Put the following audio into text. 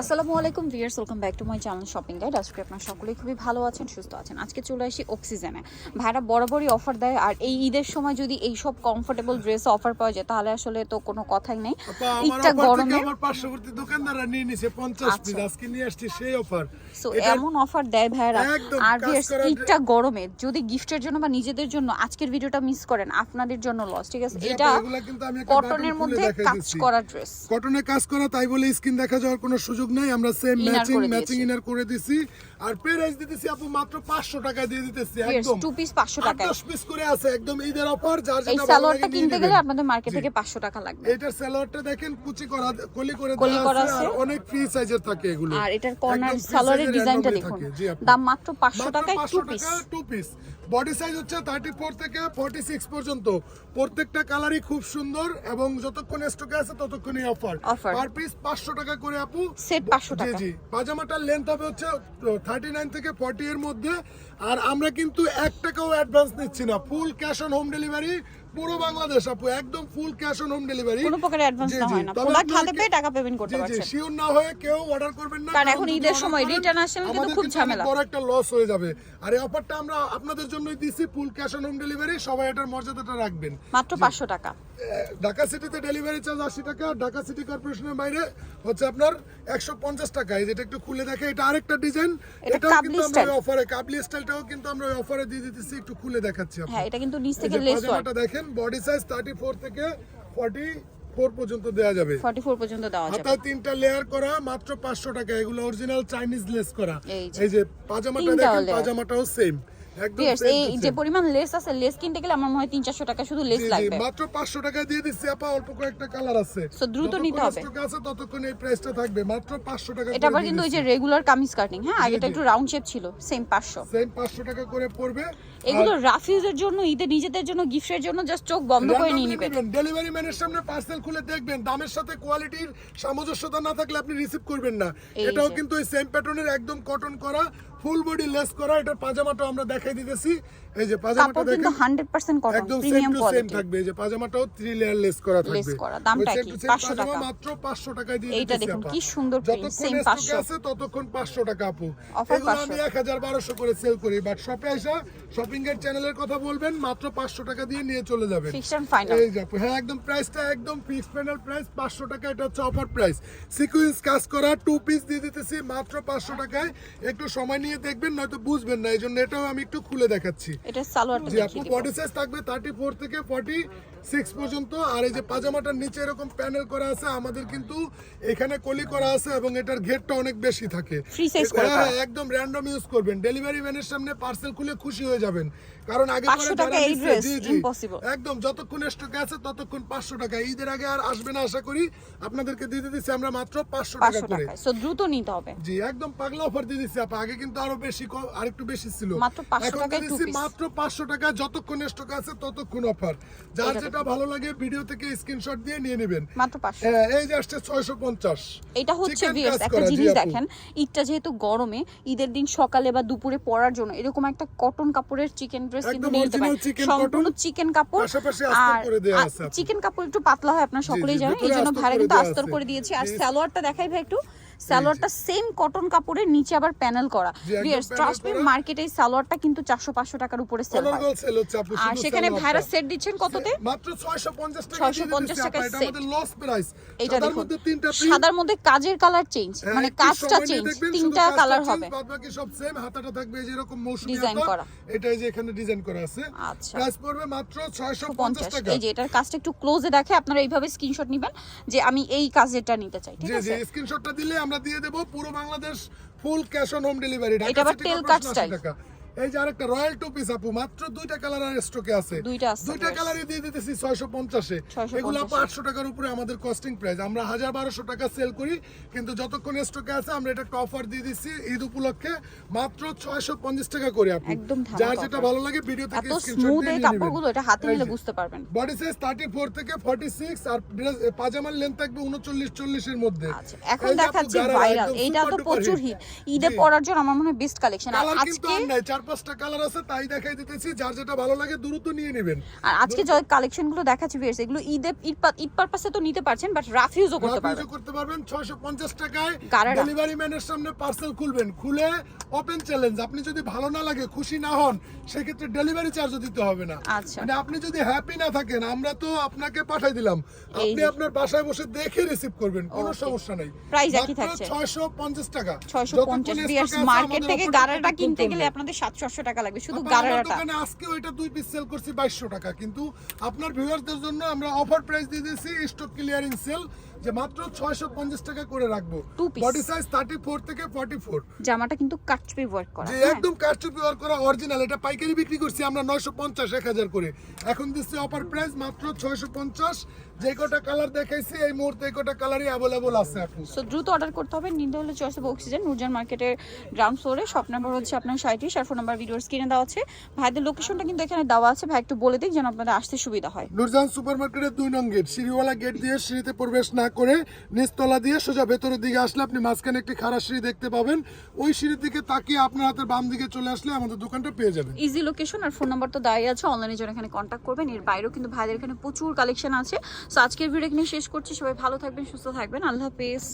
আসসালামু আলাইকুম viewers welcome back to my channel shopping guide. আজকে আপনারা সকলেই খুবই ভালো আছেন সুস্থ আছেন। আজকে চলে আসি অক্সিজেনে ভাইরা বরাবরই অফার দেয় আর এই ঈদের সময় যদি এই সব কমফোর্টেবল ড্রেস অফার পাওয়া যায় তাহলে আসলে তো কোনো কথাই নেই। ঈদটা গরমে আমার পার্শ্ববর্তী দোকানদাররা নিয়ে নিছে পঞ্চাশ আচ্ছা। পিস আজকে নিয়ে আসছি সেই অফার সো এমন অফার দেয় ভাইরা। আর ভিয়ার্স ঈদটা গরমে যদি গিফটের জন্য বা নিজেদের জন্য আজকের ভিডিওটা মিস করেন আপনাদের জন্য লস ঠিক আছে? এটা কটনের মধ্যে কাজ করা ড্রেস কটনে কাজ করা তাই বলে স্কিন দেখা যাওয়ার কোনো সুযোগ নাই আমরা সেম ম্যাচিং ম্যাচিং ইনার করে দিছি। আর প্রাইস দিতেছি আপু মাত্র 500 টাকা দিয়ে দিতেছি একদম। টু পিস পাঁচশো টাকায়। 10 পিস করে আছে একদম ঈদের অফার যার এই যেটা ভালো সালোয়ারটা কিনতে গেলে আপনাদের মার্কেট থেকে পাঁচশো টাকা লাগবে। এটার সালোয়ারটা দেখেন কুচি করা কলি করে দেওয়া আছে আর অনেক ফ্রি সাইজের থাকে এগুলো। আর এটার কর্নার সালোয়ারের ডিজাইনটা দেখুন। দাম মাত্র পাঁচশো মাত্র টাকায় টু পিস টাকা টু পিস বডি সাইজ হচ্ছে থার্টি ফোর থেকে ফর্টি সিক্স পর্যন্ত। প্রত্যেকটা কালারই খুব সুন্দর এবং যতক্ষণ স্টকে আছে ততক্ষণই অফার। পার পিস পাঁচশো টাকা করে আপু। Set 500 টাকা। জি। পাজামাটার লেন্থ হবে হচ্ছে থার্টি নাইন থেকে ফর্টি এর মধ্যে। আর আমরা কিন্তু এক টাকাও অ্যাডভান্স নিচ্ছি না। Full cash on home delivery পুরো বাংলাদেশ আপু একদম full cash on home delivery কোনো প্রকার অ্যাডভান্স না হয় না। প্রোডাক্ট হাতে পেয়ে টাকা পেমেন্ট করতে পারছেন। শিওর না হয়ে কেউ অর্ডার করবেন না কারণ এখন ঈদের সময় আসলে কিন্তু খুব ঝামেলা। বড় একটা লস হয়ে যাবে। আর এই অফারটা আমরা আপনাদের জন্যই দিছি full cash on home delivery সবাই এটার মর্যাদাটা রাখবেন। মাত্র পাঁচশো টাকা। ঢাকা সিটিতে ডেলিভারি চার্জ আশি টাকা ঢাকা সিটি কর্পোরেশনের বাইরে হচ্ছে আপনার একশো পঞ্চাশ টাকা। এই যেটা একটু খুলে দেখে এটা আরেকটা ডিজাইন এটা এটাও কিন্তু আমরা। অফারে কাবলি স্টাইলটাও কিন্তু আমরা অফারে দিয়ে দিতেছি একটু খুলে দেখাচ্ছি। হ্যাঁ এটা কিন্তু নিচ থেকে লেস পাজামাটা দেখেন বডি সাইজ থার্টি ফোর থেকে ফর্টি ফোর পর্যন্ত দেওয়া যাবে। ফর্টি ফোর পর্যন্ত দেওয়া যাবে। হাতা তিনটা লেয়ার করা মাত্র পাঁচশো টাকা। এগুলো অরিজিনাল চাইনিজ লেস করা। এই যে। পাজামাটা দেখেন পাজামাটাও সেম এই যে পরিমাণ লেস আছে লেস কিনতে গেলে আমার মনে হয় তিন চারশো টাকা শুধু লেস লাগবে। মাত্র পাঁচশো টাকা দিয়ে দিচ্ছি আপা অল্প কয়েকটা কালার আছে। দ্রুত নিতে হবে। আছে ততক্ষণ এই প্রাইসটা থাকবে। মাত্র পাঁচশো টাকা এটা আবার কিন্তু ওই যে রেগুলার কামিজ কাটিং হ্যাঁ? আগেটা একটু রাউন্ড শেপ ছিল সেম পাঁচশো। সেম পাঁচশো টাকা করে পড়বে। এগুলো রাফিউজের জন্য ঈদের নিজেদের জন্য গিফটের জন্য জাস্ট চোখ বন্ধ করে নিয়ে নেবেন। ডেলিভারি ম্যানের সামনে পার্সেল খুলে দেখবেন। দামের সাথে কোয়ালিটির সামঞ্জস্যতা না থাকলে আপনি রিসিভ করবেন না। এটাও কিন্তু ওই সেম প্যাটার্নের একদম কটন করা ফুল বডি লেস করা এটার পাজামাটাও আমরা দেখাই দিতেছি। এই যে পাজামাটা কিন্তু দেখেন হান্ড্রেড পার্সেন্ট কটন একদম same premium to same quality থাকবে। এই যে পাজামাটাও থ্রি লেয়ার লেস করা থাকবে। করা, দামটা কি? 500 টাকা। মাত্র 500 টাকায় দিয়ে এইটা দেখুন, কি সুন্দর same stock 500 আছে ততক্ষণ 500 টাকা আপু। এগুলো আমি 1200 করে সেল করি বাট শপে এসে শপিং এর চ্যানেলের কথা বলবেন মাত্র 500 টাকা দিয়ে নিয়ে চলে যাবেন। ফিক্সড ফাইনাল এই যে হ্যাঁ একদম প্রাইসটা একদম প্যানেল প্রাইস 500 টাকা এটা হচ্ছে অফার প্রাইস সিকোয়েন্স কাজ করা টু পিস দিয়ে দিতেছি মাত্র 500 টাকায়। একটু সময় নিয়ে দেখবেন নয়তো বুঝবেন না এই জন্য এটাও আমি একটু খুলে দেখাচ্ছি। এটা সালোয়ারটা যে আপু দেখিয়ে দিব। বডি সাইজ থাকবে থার্টি ফোর থেকে ফর্টি সিক্স পর্যন্ত আর এই যে পাজামাটার নিচে এরকম প্যানেল করা আছে আমাদের কিন্তু এখানে কলি করা আছে এবং এটার ঘেরটা অনেক বেশি থাকে। হ্যাঁ, একদম র্যান্ডম ইউজ করবেন। ডেলিভারি ম্যানের সামনে পার্সেল খুলে খুশি হয়ে যাবেন। কারণ আগে 500 পরে টাকা যারা এই নিচ্ছে, dress, জি, জি, একদম যতক্ষণ স্টকে আছে ততক্ষণ পাঁচশো টাকা। ঈদের আগে আর আসবে না আশা করি আপনাদেরকে দিয়ে দিচ্ছি আমরা মাত্র পাঁচশো টাকা করে। দ্রুত নিতে হবে। জি একদম পাগলা অফার দিয়ে দিচ্ছি আপা। আগে কিন্তু আরও বেশি ক- আরেকটু বেশি ছিল। মাত্র 500 এখন দিচ্ছি মাত্র পাঁচশো টাকা যতক্ষণ স্টক আছে ততক্ষণ অফার যার যেটা ভালো লাগে ভিডিও থেকে স্ক্রিনশট দিয়ে নিয়ে নেবেন। মাত্র পাঁচশো। হ্যাঁ এই যে আসছে ছয়শো পঞ্চাশ। এটা হচ্ছে ভিউয়ার্স একটা জিনিস দেখেন ঈদটা যেহেতু গরমে ঈদের দিন সকালে বা দুপুরে পরার জন্য এরকম একটা কটন কাপড়ের চিকেন ড্রেস কিন্তু নিতে পারেন। সম্পূর্ণ চিকেন কাপড় আর চিকেন কাপড় একটু পাতলা হয় আপনারা সকলেই জানেন এই জন্য ভাড়া কিন্তু আস্তর করে দিয়েছি। আর সালোয়ারটা দেখাই ভাই একটু। সালোয়ারটা সেম কটন কাপড়ের নিচে আবার প্যানেল করা। ভিউয়ার্স ট্রাস্ট মি মার্কেটে এই সালোয়ারটা কিন্তু চারশো পাঁচশো টাকার উপরে সেল হয়। আর সেখানে সালোয়ারটা। ভাইরা সেট দিচ্ছেন কততে? মাত্র 650 টাকা 650 দিয়ে দিচ্ছি টাকায় আপা, এটা আমাদের লস প্রাইস এইটা দেখুন। মধ্যে তিনটা print, সাদার মধ্যে কাজের কালার চেঞ্জ হ্যাঁ, মানে কাজটা চেঞ্জ তিনটা কালার হবে। বাদবাকি সব সেম হাতাটা থাকবে এই যে এরকম মৌসুমী Design করা। এটা এই যে এখানে ডিজাইন করা আছে। আচ্ছা। প্রাইস পড়বে মাত্র 650 টাকা। এই যে এটার কাজটা একটু ক্লোজে দেখে আপনারা এইভাবে স্ক্রিনশট নেবেন যে আমি এই কাজেরটা নিতে চাই ঠিক জি আছে? জি স্ক্রিনশটটা দিলে আমরা দিয়ে দেবো পুরো Bangladesh full cash on home delivery Dhaka city corporation টাকা। এই যে আরেকটা রয়্যাল টু পিস আপু মাত্র দুইটা কালার আর স্টকে আছে। দুইটা। কালারই দিয়ে দিতেছি 650 এ এগুলো আপু 800 টাকার উপরে আমাদের কস্টিং প্রাইস আমরা 1200 টাকা সেল করি কিন্তু যতক্ষণ স্টকে আছে আমরা এটা অফার দিয়ে দিচ্ছি ঈদ উপলক্ষে। মাত্র 650 টাকা করে আপু। যার যেটা ভালো লাগে ভিডিও থেকে স্ক্রিনশট নিয়ে নেবেন। কাপড়গুলো এটা হাতে নিলে বুঝতে পারবেন। বডি সাইজ 34 থেকে 46 আর পাজামার লেন্থ থাকবে 39 40 এর মধ্যে। আচ্ছা এখন দেখাচ্ছি ভাইরাল তো প্রচুর হিট ঈদে পরার জন্য আমার মনে হয় বেস্ট কালেকশন আজকে পাঁচটা কালার আছে তাই দেখাই দিতেছি। যার যেটা ভালো লাগে দ্রুত নিয়ে নেবেন। আর আজকে যে কালেকশনগুলো দেখাচ্ছি ভিউয়ার্স এগুলো ঈদে ঈদ পারপাসে তো নিতে পারছেন বাট রাফ ইউজও করতে পারবেন। রাফিউজও করতে পারবেন ছয়শো পঞ্চাশ টাকায় ডেলিভারি ম্যানের সামনে পার্সেল খুলবেন। খুলে ওপেন চ্যালেঞ্জ আপনি যদি ভালো না লাগে খুশি না হন সেক্ষেত্রে ডেলিভারি চার্জও দিতে হবে না। আচ্ছা। মানে আপনি যদি হ্যাপি না থাকেন আমরা তো আপনাকে পাঠাই দিলাম। আপনি আপনার বাসায় বসে দেখে রিসিভ করবেন কোনো সমস্যা নাই। Price একই থাকছে। ছয়শো পঞ্চাশ টাকা। ছয়শো যতক্ষণ পঞ্চাশ stock বিয়ার্স আছে, মার্কেট থেকে গাড়াটা কিনতে গেলে আপনাদের সাতশো টাকা লাগবে শুধু আজকে ওইটা দুই পিস সেল করছি বাইশশো টাকা কিন্তু আপনার ভিউয়ারদের জন্য আমরা অফার প্রাইস দিয়ে দিয়েছি স্টক ক্লিয়ারিং সেল যে মাত্র ছয়শো পঞ্চাশ টাকা করে রাখব। বডি সাইজ থার্টি ফোর থেকে ফর্টি ফোর জামাটা কিন্তু কাটচুপি ওয়ার্ক করা হ্যাঁ? একদম কাস্টম পিওর করা অরিজিনাল এটা পাইকারি বিক্রি করছি আমরা নয়শো পঞ্চাশ এক হাজার করে। এখন দিচ্ছি অফার প্রাইস মাত্র ছয়শো পঞ্চাশ যে কটা কালার দেখাইছি এই মুহূর্তে এই কটা কালারই অ্যাভেলেবল আছে আপু সো দ্রুত অর্ডার করতে হবে নিতে হলে চয়েস অফ অক্সিজেন নুরজান মার্কেটের গ্রাউন্ড ফ্লোরে শপ নাম্বার হচ্ছে আপনার সাঁত্রিশ আর ফোন নাম্বার ভিডিওর স্ক্রিনে দেওয়া আছে। ভাইদের লোকেশনটা কিন্তু এখানে দেওয়া আছে। ভাই একটু বলে দিক যেন আপনাদের আসতে সুবিধা হয়। নুরজান সুপার মার্কেটের দুই নং গেট সিঁড়িওয়ালা গেট দিয়ে সিঁড়িতে প্রবেশ না করে নিচতলা দিয়ে সোজা ভেতরের দিকে আসলে আপনি মাঝখানে একটি খাড়া সিঁড়ি দেখতে পাবেন। ওই সিঁড়ির দিকে তাকিয়ে আপনার হাতের বাম দিকে চলে আসলে আমাদের দোকানটা পেয়ে যাবেন। ইজি লোকেশন আর ফোন নাম্বার তো দেওয়াই আছে। অনলাইনে জন্য এখানে কন্ট্যাক্ট করবেন। এর বাইরেও কিন্তু ভাইদের এখানে প্রচুর কালেকশন আছে। সো আজকের ভিডিও এখানে শেষ করছি। সবাই ভালো থাকবেন সুস্থ থাকবেন। আল্লাহ হাফেজ।